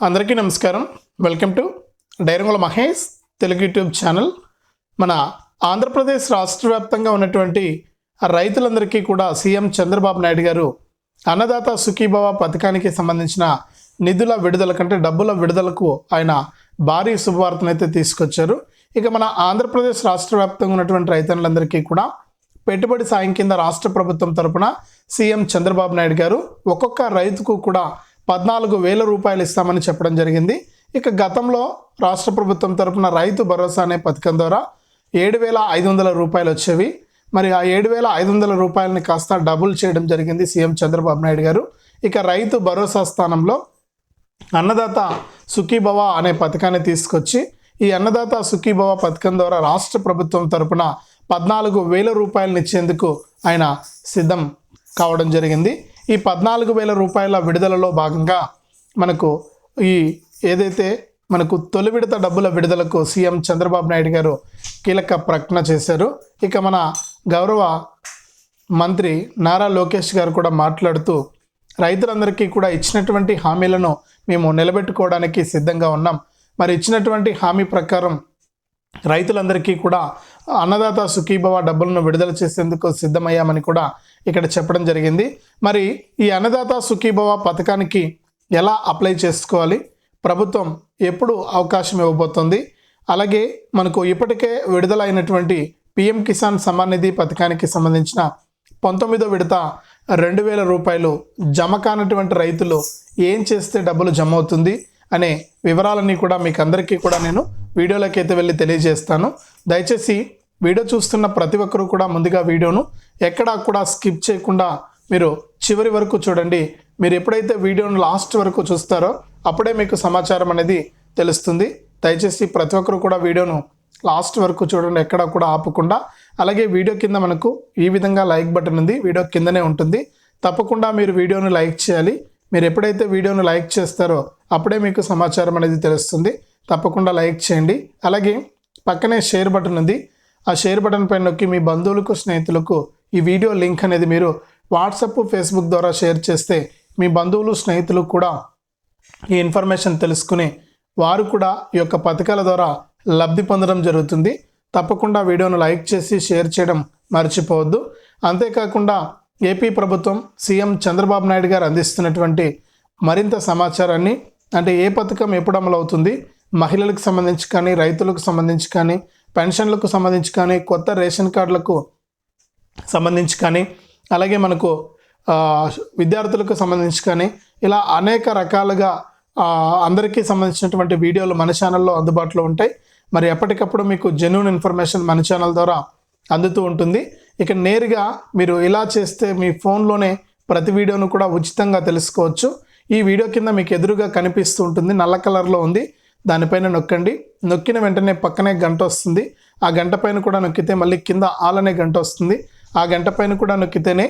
అందరికీ నమస్కారం. Welcome to Dairangula Mahesh Telugu YouTube channel. మన ఆంధ్రప్రదేశ్ రాష్ట్ర వ్యాప్తంగా ఉన్నటువంటి రైతులందరికీ కూడా సీఎం చంద్రబాబు నాయుడు గారు అన్నదాత సుఖీభవ పథకానికి సంబంధించిన నిధుల విడుదల కంటే డబ్బుల విడుదలకు ఆయన భారీ శుభవార్తనైతే తీసుకొచ్చారు. ఇక మన ఆంధ్రప్రదేశ్ రాష్ట్ర వ్యాప్తంగా ఉన్నటువంటి రైతులందరికీ కూడా పెట్టుబడి సాయం కింద రాష్ట్ర ప్రభుత్వం తరపున సీఎం చంద్రబాబు నాయుడు గారు ఒక్కొక్క రైతుకు కూడా పద్నాలుగు వేల రూపాయలు ఇస్తామని చెప్పడం జరిగింది. ఇక గతంలో రాష్ట్ర ప్రభుత్వం తరపున రైతు భరోసా అనే పథకం ద్వారా ఏడు వేల ఐదు వందల రూపాయలు వచ్చేవి. మరి ఆ ఏడు వేల ఐదు వందల రూపాయలని కాస్త డబుల్ చేయడం జరిగింది సీఎం చంద్రబాబు నాయుడు గారు. ఇక రైతు భరోసా స్థానంలో అన్నదాత సుఖీభవ అనే పథకాన్ని తీసుకొచ్చి ఈ అన్నదాత సుఖీభవ పథకం ద్వారా రాష్ట్ర ప్రభుత్వం తరపున పద్నాలుగు వేల రూపాయలను ఇచ్చేందుకు ఆయన సిద్ధం కావడం జరిగింది. ఈ పద్నాలుగు వేల రూపాయల విడుదలలో భాగంగా మనకు ఈ ఏదైతే మనకు తొలి విడత డబ్బుల విడుదలకు సీఎం చంద్రబాబు నాయుడు గారు కీలక ప్రకటన చేశారు. ఇక మన గౌరవ మంత్రి నారా లోకేష్ గారు కూడా మాట్లాడుతూ రైతులందరికీ కూడా ఇచ్చినటువంటి హామీలను మేము నిలబెట్టుకోవడానికి సిద్ధంగా ఉన్నాం. మరి ఇచ్చినటువంటి హామీ ప్రకారం రైతులందరికీ కూడా అన్నదాత సుఖీభవ డబ్బులను విడుదల చేసేందుకు సిద్ధమయ్యామని కూడా ఇక్కడ చెప్పడం జరిగింది. మరి ఈ అన్నదాత సుఖీభవ పథకానికి ఎలా అప్లై చేసుకోవాలి? ప్రభుత్వం ఎప్పుడు అవకాశం ఇవ్వబోతోంది? అలాగే మనకు ఇప్పటికే విడుదలైనటువంటి పిఎం కిసాన్ సమ్మాన్ నిధి పథకానికి సంబంధించిన పంతొమ్మిదో విడత రెండు వేల రూపాయలు జమ కానటువంటి రైతులు ఏం చేస్తే డబ్బులు జమ అవుతుంది అనే వివరాలన్నీ కూడా మీకు అందరికీ కూడా నేను వీడియోలోకి అయితే వెళ్ళి తెలియజేస్తాను. దయచేసి వీడియో చూస్తున్న ప్రతి ఒక్కరూ కూడా ముందుగా వీడియోను ఎక్కడా కూడా స్కిప్ చేయకుండా మీరు చివరి వరకు చూడండి. మీరు ఎప్పుడైతే వీడియోను లాస్ట్ వరకు చూస్తారో అప్పుడే మీకు సమాచారం అనేది తెలుస్తుంది. దయచేసి ప్రతి ఒక్కరు కూడా వీడియోను లాస్ట్ వరకు చూడండి ఎక్కడా కూడా ఆపకుండా. అలాగే వీడియో కింద మనకు ఈ విధంగా లైక్ బటన్ ఉంది వీడియో కిందనే ఉంటుంది. తప్పకుండా మీరు వీడియోను లైక్ చేయాలి. మీరు ఎప్పుడైతే వీడియోను లైక్ చేస్తారో అప్పుడే మీకు సమాచారం అనేది తెలుస్తుంది. తప్పకుండా లైక్ చేయండి. అలాగే పక్కనే షేర్ బటన్ ఉంది. ఆ షేర్ బటన్ పైన నొక్కి మీ బంధువులకు స్నేహితులకు ఈ వీడియో లింక్ అనేది మీరు వాట్సప్ ఫేస్బుక్ ద్వారా షేర్ చేస్తే మీ బంధువులు స్నేహితులు కూడా ఈ ఇన్ఫర్మేషన్ తెలుసుకుని వారు కూడా ఈ యొక్క పథకాల ద్వారా లబ్ధి పొందడం జరుగుతుంది. తప్పకుండా వీడియోను లైక్ చేసి షేర్ చేయడం మర్చిపోవద్దు. అంతేకాకుండా ఏపీ ప్రభుత్వం సీఎం చంద్రబాబు నాయుడు గారు అందిస్తున్నటువంటి మరింత సమాచారాన్ని అంటే ఏ పథకం ఎప్పుడు అమలు అవుతుంది మహిళలకు సంబంధించి కానీ రైతులకు సంబంధించి కానీ పెన్షన్లకు సంబంధించి కానీ కొత్త రేషన్ కార్డులకు సంబంధించి కానీ అలాగే మనకు విద్యార్థులకు సంబంధించి కానీ ఇలా అనేక రకాలుగా అందరికీ సంబంధించినటువంటి వీడియోలు మన ఛానల్లో అందుబాటులో ఉంటాయి. మరి ఎప్పటికప్పుడు మీకు జెన్యున్ ఇన్ఫర్మేషన్ మన ఛానల్ ద్వారా అందుతూ ఉంటుంది. ఇక నేరుగా మీరు ఇలా చేస్తే మీ ఫోన్లోనే ప్రతి వీడియోను కూడా ఉచితంగా తెలుసుకోవచ్చు. ఈ వీడియో కింద మీకు ఎదురుగా కనిపిస్తూ ఉంటుంది. నల్ల కలర్లో ఉంది. దానిపైన నొక్కండి. నొక్కిన వెంటనే పక్కనే గంట వస్తుంది. ఆ గంట పైన కూడా నొక్కితే మళ్ళీ కింద ఆల్ అనే గంట వస్తుంది. ఆ గంట పైన కూడా నొక్కితేనే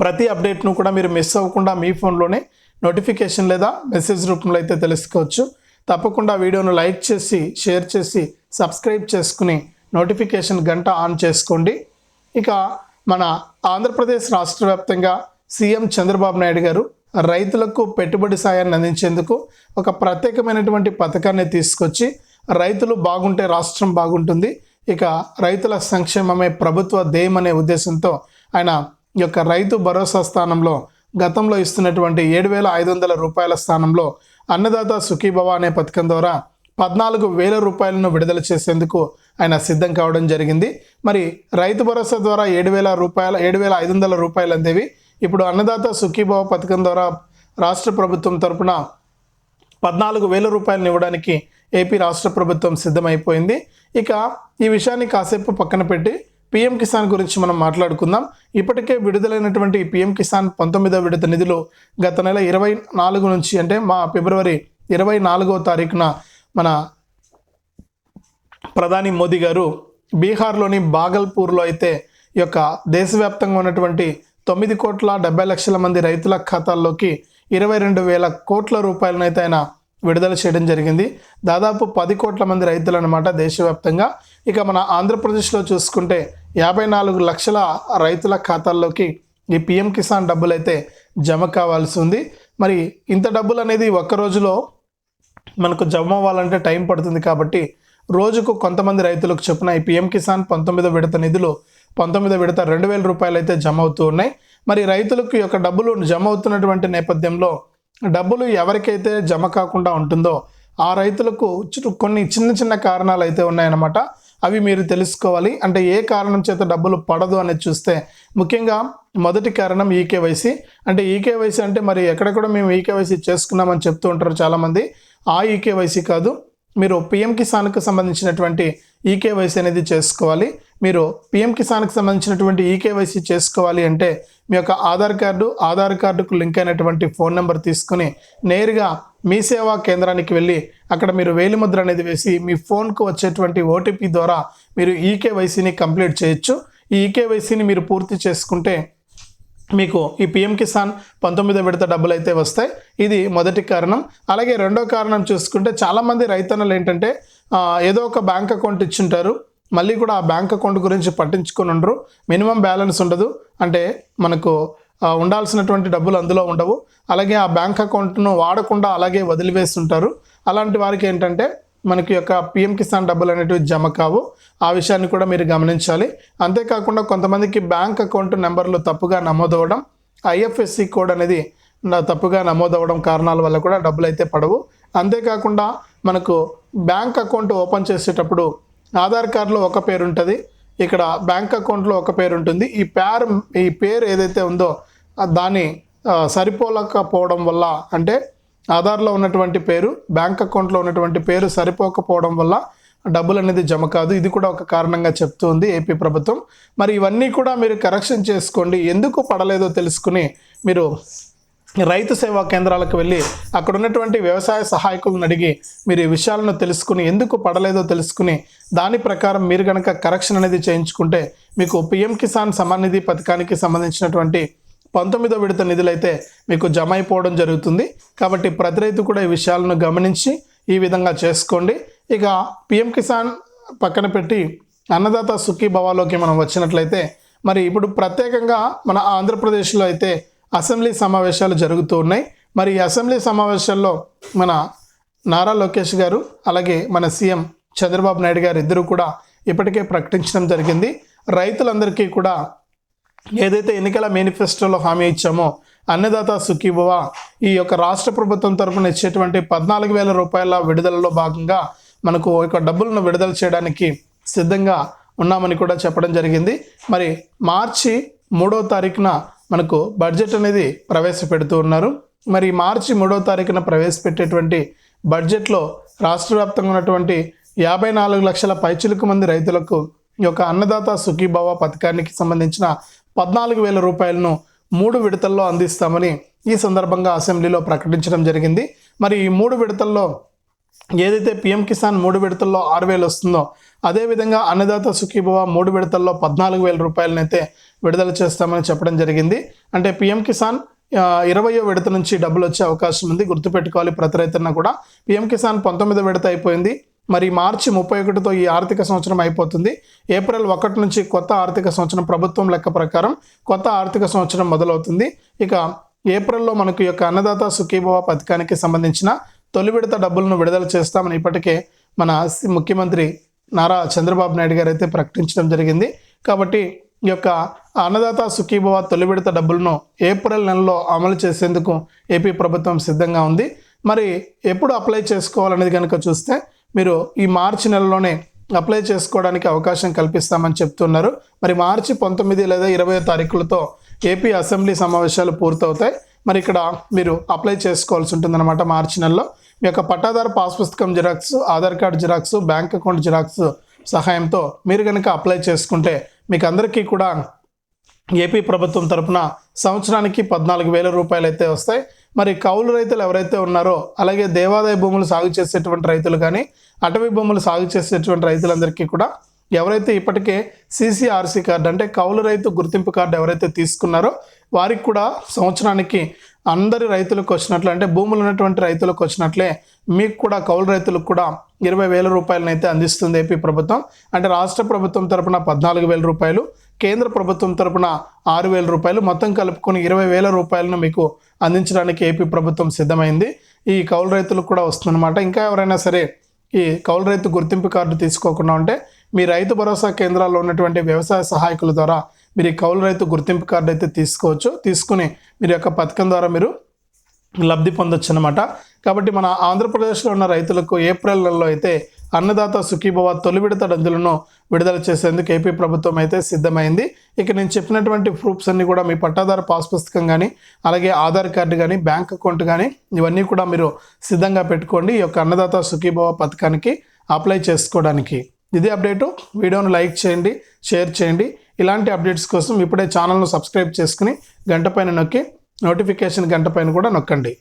ప్రతి అప్డేట్ను కూడా మీరు మిస్ అవ్వకుండా మీ ఫోన్లోనే నోటిఫికేషన్ లేదా మెసేజ్ రూపంలో అయితే తెలుసుకోవచ్చు. తప్పకుండా వీడియోను లైక్ చేసి షేర్ చేసి సబ్స్క్రైబ్ చేసుకుని నోటిఫికేషన్ గంట ఆన్ చేసుకోండి. ఇక మన ఆంధ్రప్రదేశ్ రాష్ట్ర వ్యాప్తంగా సీఎం చంద్రబాబు నాయుడు గారు రైతులకు పెట్టుబడి సాయాన్ని అందించేందుకు ఒక ప్రత్యేకమైనటువంటి పథకాన్ని తీసుకొచ్చి రైతులు బాగుంటే రాష్ట్రం బాగుంటుంది. ఇక రైతుల సంక్షేమమే ప్రభుత్వ ధ్యేయం అనే ఉద్దేశంతో ఆయన ఈ యొక్క రైతు భరోసా స్థానంలో గతంలో ఇస్తున్నటువంటి ఏడు వేల ఐదు వందల రూపాయల స్థానంలో అన్నదాత సుఖీభవ అనే పథకం ద్వారా పద్నాలుగు వేల రూపాయలను విడుదల చేసేందుకు ఆయన సిద్ధం కావడం జరిగింది. మరి రైతు భరోసా ద్వారా ఏడు వేల రూపాయల ఏడు వేల ఐదు వందల రూపాయలు అందేవి ఇప్పుడు అన్నదాత సుఖీభవ పథకం ద్వారా రాష్ట్ర ప్రభుత్వం తరపున పద్నాలుగు వేల రూపాయలను ఇవ్వడానికి ఏపీ రాష్ట్ర ప్రభుత్వం సిద్ధమైపోయింది. ఇక ఈ విషయాన్ని కాసేపు పక్కన పెట్టి పిఎం కిసాన్ గురించి మనం మాట్లాడుకుందాం. ఇప్పటికే విడుదలైనటువంటి పిఎం కిసాన్ పంతొమ్మిదవ విడత నిధులు గత నెల ఇరవై నాలుగు నుంచి అంటే మా ఫిబ్రవరి ఇరవై నాలుగో తారీఖున మన ప్రధాని మోదీ గారు బీహార్లోని బాగల్పూర్లో అయితే ఈ యొక్క దేశవ్యాప్తంగా ఉన్నటువంటి తొమ్మిది కోట్ల డెబ్బై లక్షల మంది రైతుల ఖాతాల్లోకి ఇరవై రెండు వేల కోట్ల రూపాయలనైతే ఆయన విడుదల చేయడం జరిగింది. దాదాపు పది కోట్ల మంది రైతులు అనమాట దేశవ్యాప్తంగా. ఇక మన ఆంధ్రప్రదేశ్లో చూసుకుంటే యాభై నాలుగు లక్షల రైతుల ఖాతాల్లోకి ఈ పిఎం కిసాన్ డబ్బులైతే జమ కావాల్సి ఉంది. మరి ఇంత డబ్బులు అనేది ఒక్క రోజులో మనకు జమ అవ్వాలంటే టైం పడుతుంది కాబట్టి రోజుకు కొంతమంది రైతులకు చొప్పున ఈ పిఎం కిసాన్ పంతొమ్మిదో విడత నిధులు పంతొమ్మిదో విడత రెండు వేల రూపాయలు అయితే జమ అవుతూ ఉన్నాయి. మరి రైతులకు యొక్క డబ్బులు జమ అవుతున్నటువంటి నేపథ్యంలో డబ్బులు ఎవరికైతే జమ కాకుండా ఉంటుందో ఆ రైతులకు కొన్ని చిన్న చిన్న కారణాలు అయితే ఉన్నాయన్నమాట. అవి మీరు తెలుసుకోవాలి. అంటే ఏ కారణం చేత డబ్బులు పడదు అనేది చూస్తే ముఖ్యంగా మొదటి కారణం ఈకేవైసీ. అంటే ఈకేవైసీ అంటే మరి ఎక్కడెక్కడ మేము ఈకేవైసీ చేసుకున్నామని చెప్తూ ఉంటారు చాలామంది. ఆ ఈకేవైసీ కాదు. మీరు పిఎం కిసాన్కు సంబంధించినటువంటి ఈకేవైసీ అనేది చేసుకోవాలి. మీరు పిఎం కిసాన్కి సంబంధించినటువంటి ఈకేవైసీ చేసుకోవాలి అంటే మీ యొక్క ఆధార్ కార్డు ఆధార్ కార్డుకు లింక్ అయినటువంటి ఫోన్ నెంబర్ తీసుకుని నేరుగా మీ సేవా కేంద్రానికి వెళ్ళి అక్కడ మీరు వేలిముద్ర అనేది వేసి మీ ఫోన్కు వచ్చేటువంటి ఓటీపీ ద్వారా మీరు ఈకేవైసీని కంప్లీట్ చేయొచ్చు. ఈ ఈకేవైసీని మీరు పూర్తి చేసుకుంటే మీకు ఈ పిఎం కిసాన్ పంతొమ్మిదో విడత డబ్బులు అయితే వస్తాయి. ఇది మొదటి కారణం. అలాగే రెండో కారణం చూసుకుంటే చాలామంది రైతన్నలు ఏంటంటే ఏదో ఒక బ్యాంక్ అకౌంట్ ఇచ్చుంటారు. మళ్ళీ కూడా ఆ బ్యాంక్ అకౌంట్ గురించి పట్టించుకొని ఉండరు. మినిమం బ్యాలెన్స్ ఉండదు. అంటే మనకు ఉండాల్సినటువంటి డబ్బులు అందులో ఉండవు. అలాగే ఆ బ్యాంక్ అకౌంట్ను వాడకుండా అలాగే వదిలివేస్తుంటారు. అలాంటి వారికి ఏంటంటే మనకి యొక్క పిఎం కిసాన్ డబ్బులు అనేటివి జమ కావు. ఆ విషయాన్ని కూడా మీరు గమనించాలి. అంతేకాకుండా కొంతమందికి బ్యాంక్ అకౌంట్ నెంబర్లు తప్పుగా నమోదవడం ఐఎఫ్ఎస్సి కోడ్ అనేది తప్పుగా నమోదవడం కారణాల వల్ల కూడా డబ్బులు అయితే పడవు. అంతేకాకుండా మనకు బ్యాంక్ అకౌంట్ ఓపెన్ చేసేటప్పుడు ఆధార్ కార్డులో ఒక పేరు ఉంటుంది ఇక్కడ బ్యాంక్ అకౌంట్లో ఒక పేరు ఉంటుంది ఈ పేరు ఈ పేరు ఏదైతే ఉందో దాని దాన్ని సరిపోలకపోవడం వల్ల అంటే ఆధార్లో ఉన్నటువంటి పేరు బ్యాంక్ అకౌంట్లో ఉన్నటువంటి పేరు సరిపోకపోవడం వల్ల డబ్బులు అనేది జమ కాదు. ఇది కూడా ఒక కారణంగా చెప్తుంది ఏపీ ప్రభుత్వం. మరి ఇవన్నీ కూడా మీరు కరెక్షన్ చేసుకోండి. ఎందుకు పడలేదో తెలుసుకుని మీరు రైతు సేవా కేంద్రాలకు వెళ్ళి అక్కడ ఉన్నటువంటి వ్యవసాయ సహాయకులను అడిగి మీరు ఈ విషయాలను తెలుసుకుని ఎందుకు పడలేదో తెలుసుకుని దాని ప్రకారం మీరు కనుక కరెక్షన్ అనేది చేయించుకుంటే మీకు పిఎం కిసాన్ సమాన్ నిధి పథకానికి సంబంధించినటువంటి పంతొమ్మిదో విడత నిధులైతే మీకు జమ అయిపోవడం జరుగుతుంది. కాబట్టి ప్రతి రైతు కూడా ఈ విషయాలను గమనించి ఈ విధంగా చేసుకోండి. ఇక పిఎం కిసాన్ పక్కన పెట్టి అన్నదాత సుఖీ భవాలోకి మనం వచ్చినట్లయితే మరి ఇప్పుడు ప్రత్యేకంగా మన ఆంధ్రప్రదేశ్లో అయితే అసెంబ్లీ సమావేశాలు జరుగుతూ ఉన్నాయి. మరి ఈ అసెంబ్లీ సమావేశాల్లో మన నారా లోకేష్ గారు అలాగే మన సీఎం చంద్రబాబు నాయుడు గారు ఇద్దరు కూడా ఇప్పటికే ప్రకటించడం జరిగింది. రైతులందరికీ కూడా ఏదైతే ఎన్నికల మేనిఫెస్టోలో హామీ ఇచ్చామో అన్నదాత సుఖీభవ ఈ యొక్క రాష్ట్ర ప్రభుత్వం తరపున ఇచ్చేటువంటి పద్నాలుగు వేల రూపాయల విడుదలలో భాగంగా మనకు ఒక డబ్బులను విడుదల చేయడానికి సిద్ధంగా ఉన్నామని కూడా చెప్పడం జరిగింది. మరి మార్చి మూడో తారీఖున మనకు బడ్జెట్ అనేది ప్రవేశపెడుతూ ఉన్నారు. మరి మార్చి మూడో తారీఖున ప్రవేశపెట్టేటువంటి బడ్జెట్లో రాష్ట్ర వ్యాప్తంగా ఉన్నటువంటి యాభై నాలుగు లక్షల పైచులకు మంది రైతులకు ఈ యొక్క అన్నదాత సుఖీభావ పథకానికి సంబంధించిన పద్నాలుగు వేల రూపాయలను మూడు విడతల్లో అందిస్తామని ఈ సందర్భంగా అసెంబ్లీలో ప్రకటించడం జరిగింది. మరి ఈ మూడు విడతల్లో ఏదైతే పిఎం కిసాన్ మూడు విడతల్లో ఆరు వేలు వస్తుందో అదేవిధంగా అన్నదాత సుఖీభవ మూడు విడతల్లో పద్నాలుగు వేల రూపాయలనైతే విడుదల చేస్తామని చెప్పడం జరిగింది. అంటే పిఎం కిసాన్ ఇరవయో విడత నుంచి డబ్బులు వచ్చే అవకాశం ఉంది. గుర్తుపెట్టుకోవాలి ప్రతి రైతన్న కూడా. పిఎం కిసాన్ పంతొమ్మిదో విడత అయిపోయింది. మరి మార్చి ముప్పై ఒకటితో ఈ ఆర్థిక సంవత్సరం అయిపోతుంది. ఏప్రిల్ ఒకటి నుంచి కొత్త ఆర్థిక సంవత్సరం ప్రభుత్వం లెక్క ప్రకారం కొత్త ఆర్థిక సంవత్సరం మొదలవుతుంది. ఇక ఏప్రిల్లో మనకు యొక్క అన్నదాత సుఖీభవ పథకానికి సంబంధించిన తొలి విడత డబ్బులను విడుదల చేస్తామని ఇప్పటికే మన ముఖ్యమంత్రి నారా చంద్రబాబు నాయుడు గారు అయితే ప్రకటించడం జరిగింది. కాబట్టి ఈ యొక్క అన్నదాత సుఖీభవ తొలి విడత డబ్బులను ఏప్రిల్ నెలలో అమలు చేసేందుకు ఏపీ ప్రభుత్వం సిద్ధంగా ఉంది. మరి ఎప్పుడు అప్లై చేసుకోవాలనేది కనుక చూస్తే మీరు ఈ మార్చి నెలలోనే అప్లై చేసుకోవడానికి అవకాశం కల్పిస్తామని చెప్తున్నారు. మరి మార్చి పంతొమ్మిది లేదా ఇరవై తారీఖులతో ఏపీ అసెంబ్లీ సమావేశాలు పూర్తవుతాయి. మరి ఇక్కడ మీరు అప్లై చేసుకోవాల్సి ఉంటుందన్నమాట మార్చి నెలలో. మీ యొక్క పట్టాదారు పాస్ పుస్తకం xerox Aadhaar card xerox bank account xerox సహాయంతో మీరు కనుక అప్లై చేసుకుంటే మీకు అందరికీ కూడా ఏపీ ప్రభుత్వం తరపున సంవత్సరానికి పద్నాలుగు వేల రూపాయలు అయితే వస్తాయి. మరి కౌలు రైతులు ఎవరైతే ఉన్నారో అలాగే దేవాదాయ భూములు సాగు చేసేటువంటి రైతులు కానీ అటవీ భూములు సాగు చేసేటువంటి రైతులందరికీ కూడా ఎవరైతే ఇప్పటికే సీసీఆర్సీ కార్డు అంటే కౌలు రైతు గుర్తింపు కార్డు ఎవరైతే తీసుకున్నారో వారికి కూడా సంవత్సరానికి అందరి రైతులకు వచ్చినట్లు అంటే భూములు ఉన్నటువంటి రైతులకు వచ్చినట్లే మీకు కూడా కౌలు రైతులకు కూడా ఇరవై వేల రూపాయలనైతే అందిస్తుంది ఏపీ ప్రభుత్వం. అంటే రాష్ట్ర ప్రభుత్వం తరపున పద్నాలుగు వేల రూపాయలు కేంద్ర ప్రభుత్వం తరపున ఆరు వేల రూపాయలు మొత్తం కలుపుకొని ఇరవై వేల రూపాయలను మీకు అందించడానికి ఏపీ ప్రభుత్వం సిద్ధమైంది. ఈ కౌలు రైతులకు కూడా వస్తుందన్నమాట. ఇంకా ఎవరైనా సరే ఈ కౌలు రైతు గుర్తింపు కార్డు తీసుకోకుండా ఉంటే మీ రైతు భరోసా కేంద్రాల్లో ఉన్నటువంటి వ్యవసాయ సహాయకుల ద్వారా మీరు ఈ కౌలు రైతు గుర్తింపు కార్డు అయితే తీసుకోవచ్చు. తీసుకుని మీరు యొక్క పథకం ద్వారా మీరు లబ్ధి పొందొచ్చు అనమాట కాబట్టి మన ఆంధ్రప్రదేశ్లో ఉన్న రైతులకు ఏప్రిల్ నెలలో అయితే అన్నదాత సుఖీభవ తొలి విడత డబ్బులను విడుదల చేసేందుకు ఏపీ ప్రభుత్వం అయితే సిద్ధమైంది. ఇక నేను చెప్పినటువంటి ప్రూఫ్స్ అన్నీ కూడా మీ పట్టాదారు పాస్ పుస్తకం కానీ అలాగే ఆధార్ కార్డు కానీ బ్యాంక్ అకౌంట్ కానీ ఇవన్నీ కూడా మీరు సిద్ధంగా పెట్టుకోండి. ఈ యొక్క అన్నదాత సుఖీభవ పథకానికి అప్లై చేసుకోవడానికి. ఇదే అప్డేటు. వీడియోను లైక్ చేయండి షేర్ చేయండి. ఇలాంటి అప్డేట్స్ కోసం ఇప్పుడే ఛానల్ను సబ్స్క్రైబ్ చేసుకుని గంట పైన నొక్కి నోటిఫికేషన్ గంట పైన కూడా నొక్కండి.